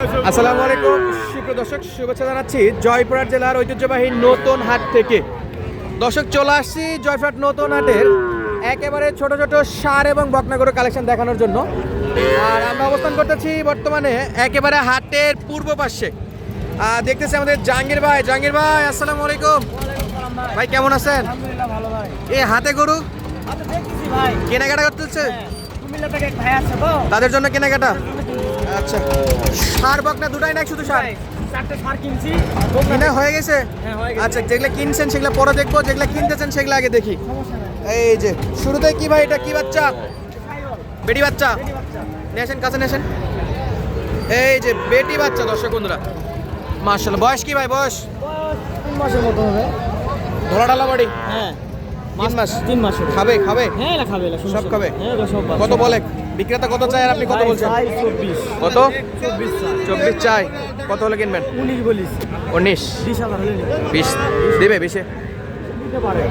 আসসালামু আলাইকুম। সুপ্রিয় দর্শক শুভেচ্ছা জানাচ্ছি জয়পুরহাট জেলার ঐতিহ্যবাহী নতুন হাট থেকে। দর্শক চলে আসছি জয়পুরহাট নতুন হাটের একেবারে ছোট ছোট সার এবং বকনাগরু কালেকশন দেখানোর জন্য। আর আমরা অবস্থান করতেছি বর্তমানে একেবারে হাটের পূর্ব পাশে। দেখতেছি আমাদের জাহাঙ্গীর ভাই। জাহাঙ্গীর ভাই আসসালামু আলাইকুম। ভাই কেমন আছেন? আলহামদুলিল্লাহ ভালো ভাই। এ হাতে গরু? ভাই। কেনাকাটা করতেছে? হ্যাঁ, তাদের জন্য কেনাকাটা? আচ্ছা। সার বকনা দুটাই না শুধু সার? চারটে সার কিনছি। কিনা হয়ে গেছে? হ্যাঁ, গেছে। আচ্ছা যেগুলো কিনছেন সেগুলো পরে দেখব যেগুলো কিনতেছেন সেগুলো আগে দেখি। এই যে শুরুতে কি ভাই এটা কি বাচ্চা? বেটি বাচ্চা? আসেন কাছে আসেন এই যে বেটি বাচ্চা দর্শক বন্ধুরা। মার্শাল্লাহ বয়স কি ভাই বয়স? তিন মাসের মতো হবে। ধরা ডালা বাড়ি? হ্যাঁ। তিন মাস? তিন মাস খাবে খাবে? হ্যাঁ খাবে সব খাবে? হ্যাঁ কত বলে? বিক্রেতা কত চায় আর আপনি কত বলছেন? চব্বিশ। কত? চব্বিশ চাই। চব্বিশ চাই। কত হলে কিনবেন? উনিশ বলিস। উনিশ। বিশ দেবে। বিশ?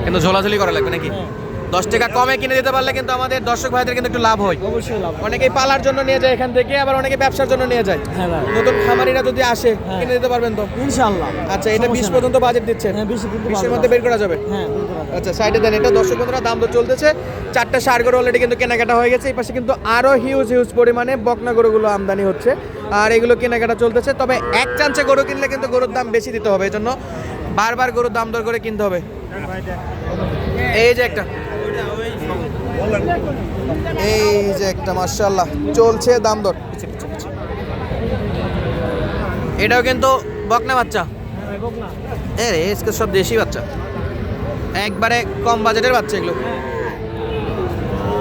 কিন্তু ঝোলাঝুলি করা লাগবে নাকি? হ্যাঁ, দশ টাকা কমে কিনে দিতে পারলে কিন্তু আমাদের দর্শক ভাইদের কিন্তু একটু লাভ হয়। অবশ্যই লাভ অনেকেই পালার জন্য নিয়ে যায় এখান থেকে আবার অনেকে ব্যবসার জন্য নিয়ে যায়। হ্যাঁ ভাই। নতুন খামারিরা যদি আসে হ্যাঁ। কিনে দিতে পারবেন তো? ইনশাআল্লাহ। আচ্ছা এটা বিশ পর্যন্ত বাজেট দিচ্ছেন? হ্যাঁ, 20 পর্যন্ত বিশের মধ্যে বের করা যাবে। হ্যাঁ আচ্ছা সাইডে দেন এটা দর্শক বন্ধুরা দাম তো চলতেছে। চারটা সার গরু অলরেডি কিন্তু কেনাকাটা হয়ে গেছে। এই পাশে কিন্তু আরও হিউজ হিউজ পরিমাণে বকনা গরুগুলো আমদানি হচ্ছে। আর এগুলো কেনাকাটা চলতেছে। তবে এক চান্সে গরু কিনলে কিন্তু গরুর দাম বেশি দিতে হবে। এই জন্য বারবার গরুর দাম দর করে কিনতে হবে। এই যে একটা। এই যে একটা মার্শাল্লাহ চলছে দাম দর। এটাও কিন্তু বকনা বাচ্চা। হ্যাঁ বক না। এ রে আজকে সব দেশি বাচ্চা। একবারে কম বাজেটের বাচ্চা এগুলো।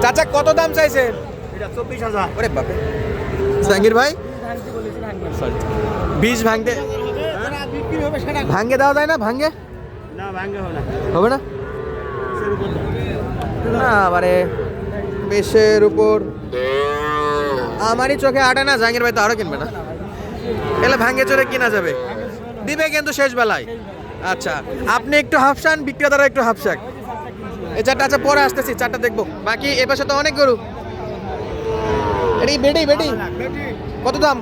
চাচা কত দাম চাইছে? চব্বিশ হাজার। ওরে বাপে জাহাঙ্গীর ভাই। বীজ ভাঙতে। ভাঙ্গে দেওয়া যায় না? ভাঙ্গে হবে না। না? মানে উপর। আমারই চোখে আটে না, জাহাঙ্গীর ভাই তো আরও কিনবে না। এলে ভাঙ্গে চড়ে কিনা যাবে। দিবে কিন্তু শেষ বেলায়। আচ্ছা আপনি একটু হাফসান, বিক্রেতারা একটু হাফসাক। এই চারটা আচ্ছা পরে আসতেছি, চারটা দেখব। বাকি এ পাশে তো অনেক গরু। এটি বেডি বেডি কত দাম?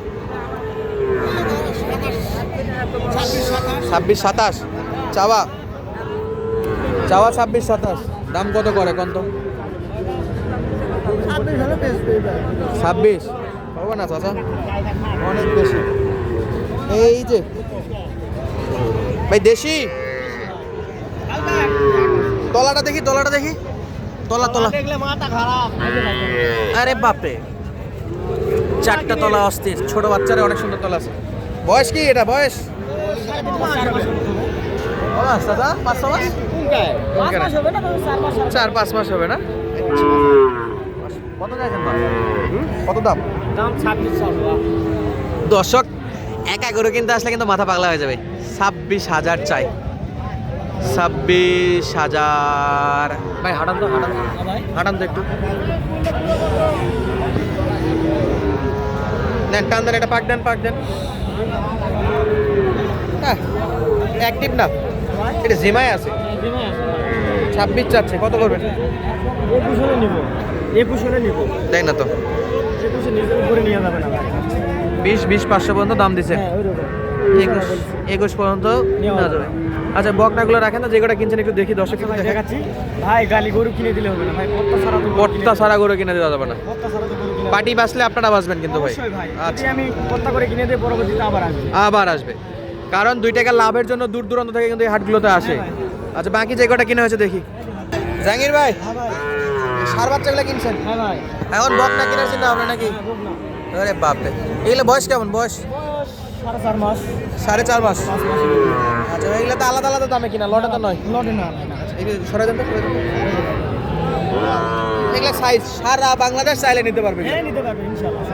ছাব্বিশ, সাতাশ। চাওয়া। চাওয়া ছাব্বিশ সাতাশ। দাম কত করে কত ছাব্বিশ হবে না চাচা? অনেক বেশি। এই যে। ভাই দেশি? তলাটা দেখি তলাটা দেখি। তলা তলা। দেখলে আরে বাপরে। চারটা তলা অস্থির। ছোট বাচ্চারা অনেক সুন্দর তলা আছে। বয়স কি এটা? বয়স? বয়স দাদা পাঁচ ছ মাস? চার পাঁচ মাস হবে না? কত দাম? কত দাম দর্শক একা গরু কিনতে আসলে কিন্তু মাথা পাগলা হয়ে যাবে। ছাব্বিশ হাজার চাই। ছাব্বিশ হাজার। ভাই হাঁটান তো হাঁটান। ভাই। হাঁটান তো একটু। নেন টান দেন এটা পাক দেন পাক দেন। হ্যাঁ অ্যাক্টিভ না। এটা জিমায় আছে। ছাব্বিশ চাচ্ছে কত করবেন? একুশ হলে নিব। একুশ হলে নিব। দেখ না তো। একুশে নিজের উপরে নিয়ে যাবে না। বিশ বিশ পাঁচশো পর্যন্ত দাম দিছে। হ্যাঁ একুশ একুশ পর্যন্ত নেওয়া যাবে। আচ্ছা বকনাগুলো রাখেন না যে কটা কিনছেন একটু দেখি দর্শক দেখাচ্ছি। ভাই গালি গরু কিনে দিলে হবে না ভাই কত্তা সারা তো গরু কিনে- সারা গরু কিনে দেওয়া যাবে না। পার্টি বাসলে আপনারা বাসবেন কিন্তু ভাই। আচ্ছা। আমি কত্তা করে কিনে দিই পরবর্তীতে আবার আসবে। আবার আসবে। কারণ দুই টাকা লাভের জন্য দূর দূরান্ত থেকে কিন্তু এই হাটগুলোতে আসে। হ্যাঁ আচ্ছা বাকি যে কটা কিনা হয়েছে দেখি। জাহাঙ্গীর ভাই হ্যাঁ সার বাচ্চাগুলো কিনছেন? হ্যাঁ ভাই। এখন বকনা কিনার চিন্তা ভাবনা নাকি? হ্যাঁ, বক না। আরে বাপরে। এগুলো বয়স কেমন? বয়স? বয়স সাড়ে চার মাস। সাড়ে চার মাস। পাঁচ মাস। আচ্ছা এগুলো তো আলাদা আলাদা দামে কিনা লটে তো নয়। লটে না সরে দেন। এগুলো সাইজ সারা বাংলাদেশ চাইলে নিতে পারবে হ্যাঁ নিতে পারবে ইনশাআল্লাহ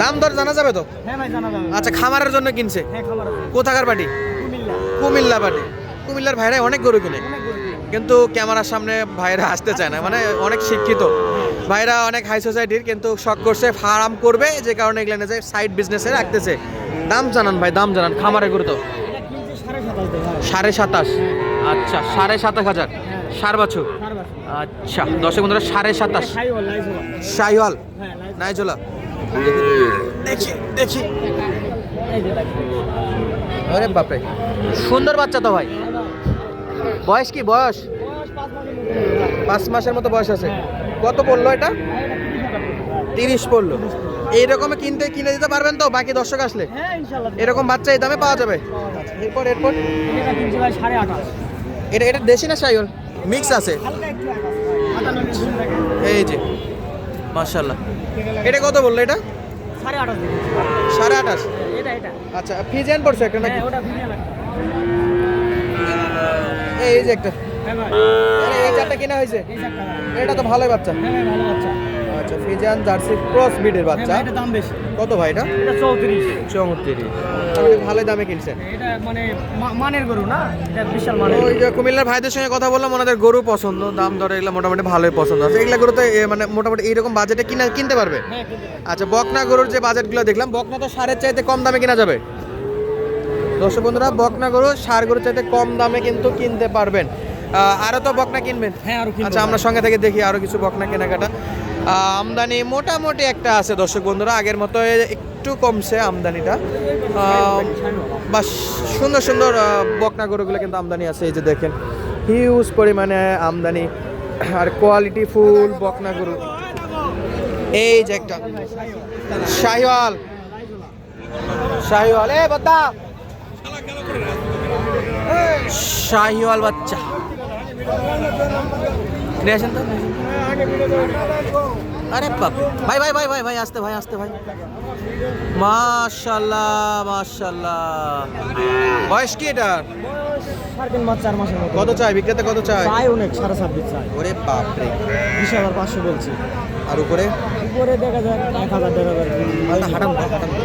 দাম দর জানা যাবে তো? হ্যাঁ ভাই জানা যাবে। আচ্ছা খামারের জন্য কিনছে? হ্যাঁ কোথাকার বাড়ি? কুমিল্লা। কুমিল্লা বাড়ি। কুমিল্লার ভাইরা অনেক গরু কিনে। কিন্তু ক্যামেরার সামনে ভাইরা আসতে চায় না। মানে অনেক শিক্ষিত। ভাইরা অনেক হাই সোসাইটির কিন্তু শখ করছে ফার্ম করবে যে কারণে এগুলো যে সাইড বিজনেসে রাখতেছে। দাম জানান ভাই দাম জানান। খামারে গরু তো? সাড়ে সাতাশ। আচ্ছা সাড়ে সাতাশ হাজার। সার বছর? আচ্ছা দর্শক পনেরো সাড়ে সাতাশ। শাহিওয়াল হ্যাঁ নাই চলা দেখি দেখি। আরে বাপরে। সুন্দর বাচ্চা তো ভাই। বয়স কি বয়স? পাঁচ মাসের মতো বয়স আছে। কত পড়ল এটা? তিরিশ। পড়ল। এইরকম কিনতে কিনে দিতে পারবেন তো? বাকি দর্শক আসলে? হ্যাঁ এরকম বাচ্চা এই দামে পাওয়া যাবে? এরপর এরপর? এটা এটা দেশি না সাইল মিক্স আছে। এই যে মাশাল্লাহ এটা কত বলল এটা? সাড়ে আঠাশ আচ্ছা ফিজেন পড়ছে একটা নাকি হ্যাঁ ওটা ভিডিও একটা এই যে একটা। হ্যাঁ ভাই এই চারটা কেনা হয়েছে? এটা তো ভালোই বাচ্চা। হ্যাঁ ভালো বাচ্চা। আচ্ছা ফিজিয়ান জার্সি ক্রস ব্রিডের হ্যাঁ বাচ্চা। এটা দাম বেশি। কত ভাই এটা? এটা চৌত্রিশ। চৌত্রিশ। আপনি ভালো দামে কিনছেন। এটা মানে মানের গরু না? এটা বিশাল মানের ওই যে কুমিল্লার ভাইদের সঙ্গে কথা বললাম ওনাদের গরু পছন্দ দাম দর এগুলো মোটামুটি ভালোই পছন্দ আছে। এগুলা গরু তো মানে মোটামুটি এইরকম বাজেটে কিনা কিনতে পারবে? হ্যাঁ কিনতে পারবেন। আচ্ছা বকনা গরুর যে বাজেটগুলো দেখলাম বকনা তো সারের চাইতে কম দামে কেনা যাবে। দর্শক বন্ধুরা বকনা গরু সার গরুর চাইতে কম দামে কিন্তু কিনতে পারবেন। আহ, আরও তো বকনা কিনবেন? হ্যাঁ আচ্ছা আমরা সঙ্গে থেকে দেখি আরও কিছু বকনা কেনাকাটা। আমদানি মোটামুটি একটা আছে দর্শক বন্ধুরা আগের মতো একটু কমছে আমদানিটা। বা সুন্দর সুন্দর বকনা গরুগুলো কিন্তু আমদানি আছে এই যে দেখেন। হিউজ পরিমাণে আমদানি আর কোয়ালিটি ফুল বকনা গরু। এই যে একটা শাহিওয়াল। শাহিওয়াল এ বদ্দা। শাহিওয়াল বাচ্চা। নিয়ে আসেন তো আরে বাপ ভাই ভাই ভাই ভাই ভাই আসতে ভাই আসতে ভাই। মাশাল্লাহ মাশাল্লাহ। বয়স কি এটা কত চাই? বিক্রেতা কত চাই? চাই অনেক সাড়ে ছাব্বিশ চাই। ওরে বাপ রে। বিশ হাজার পাঁচশো বলছি। আর উপরে? উপরে দেখা যায় এক হাজার দেড় হাজার। মালটা হাঁটান তো, হাঁটান তো।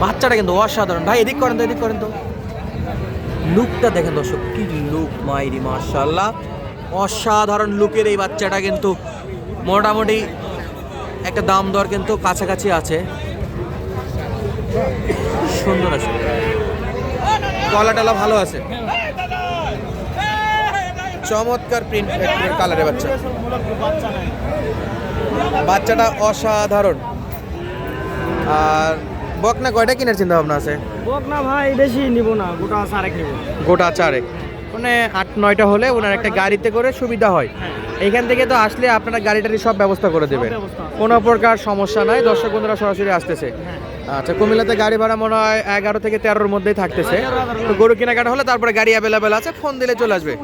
বাচ্চাটা কিন্তু অসাধারণ। ভাই, এদিক করেন তো, এদিক করেন তো। লুকটা দেখেন দর্শক, কি লুক, মাইরি মার্শাল্লাহ অসাধারণ লুকের এই বাচ্চাটা কিন্তু মোটামুটি একটা দাম দর কিন্তু কাছাকাছি আছে। সুন্দর আছে। কলা টলা ভালো আছে। চমৎকার প্রিন্ট কালারের বাচ্চা বাচ্চা। বাচ্চাটা অসাধারণ। আর বকনা কয়টা কেনার চিন্তা ভাবনা আছে? বক না ভাই বেশি নিব না গোটা আরেক নিব। গোটা চারেক। মানে আট নয়টা হলে ওনার একটা গাড়িতে করে সুবিধা হয়। এখান থেকে তো আসলে আপনারা গাড়িটারি সব ব্যবস্থা করে দেবেন। কোনো প্রকার সমস্যা নাই দর্শক বন্ধুরা সরাসরি আসতেছে। আচ্ছা কুমিল্লাতে গাড়ি ভাড়া মনে হয় এগারো থেকে তেরোর মধ্যেই থাকতেছে। তো গরু কেনাকাটা হলে তারপরে গাড়ি অ্যাভেলেবেল আছে ফোন দিলে চলে আসবে।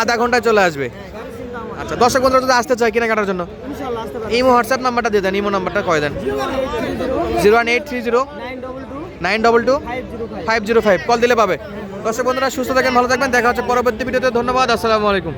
আধা ঘন্টায় চলে আসবে। আমার। আচ্ছা দর্শক বন্ধুরা যদি আসতে চায় কেনাকাটার জন্য ইমো হোয়াটসঅ্যাপ নাম্বারটা দিয়ে দেন ইমো নাম্বারটা কয়ে দেন। Zero one eight three zero. Nine double two. Five zero five. Call দিলে পাবে। দর্শক বন্ধুরা সুস্থ থাকেন ভালো থাকবেন। দেখা হচ্ছে পরবর্তী ভিডিওতে। ধন্যবাদ। আসসালামু আলাইকুম।